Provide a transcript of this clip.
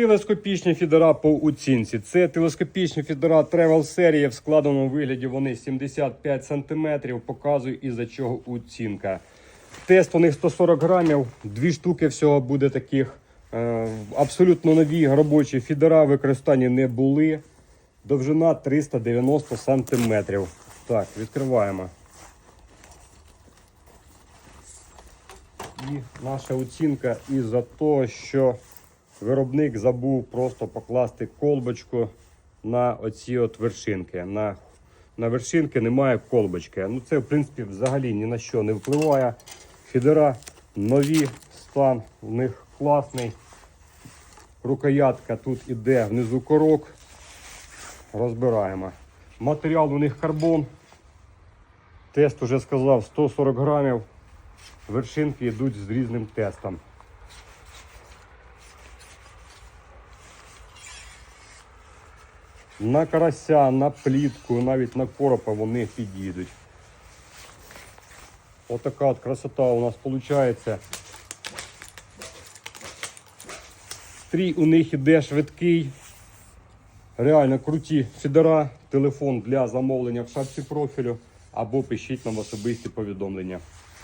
Телескопічні фідера по оцінці. Це телескопічні фідера Travel серії. В складеному вигляді вони 75 см. Показую із-за чого оцінка. Тест у них 140 грамів. Дві штуки всього буде таких. Е, Абсолютно нові робочі фідера використані не були. Довжина 390 см. Так, відкриваємо. І наша оцінка із-за того, що виробник забув просто покласти колбочку на оці от вершинки. На, на вершинки немає колбочки. Ну це в принципі взагалі ні на що не впливає. Фідера нові, стан у них класний. Рукоятка тут іде внизу корок. Розбираємо. Матеріал у них карбон. Тест уже сказав 140 грамів. Вершинки йдуть з різним тестом. На карася, на плітку, навіть на коропа вони підійдуть. Отака от красота у нас виходить. Стрій у них іде швидкий. Реально круті фідера, телефон для замовлення в шапці профілю або пишіть нам особисті повідомлення.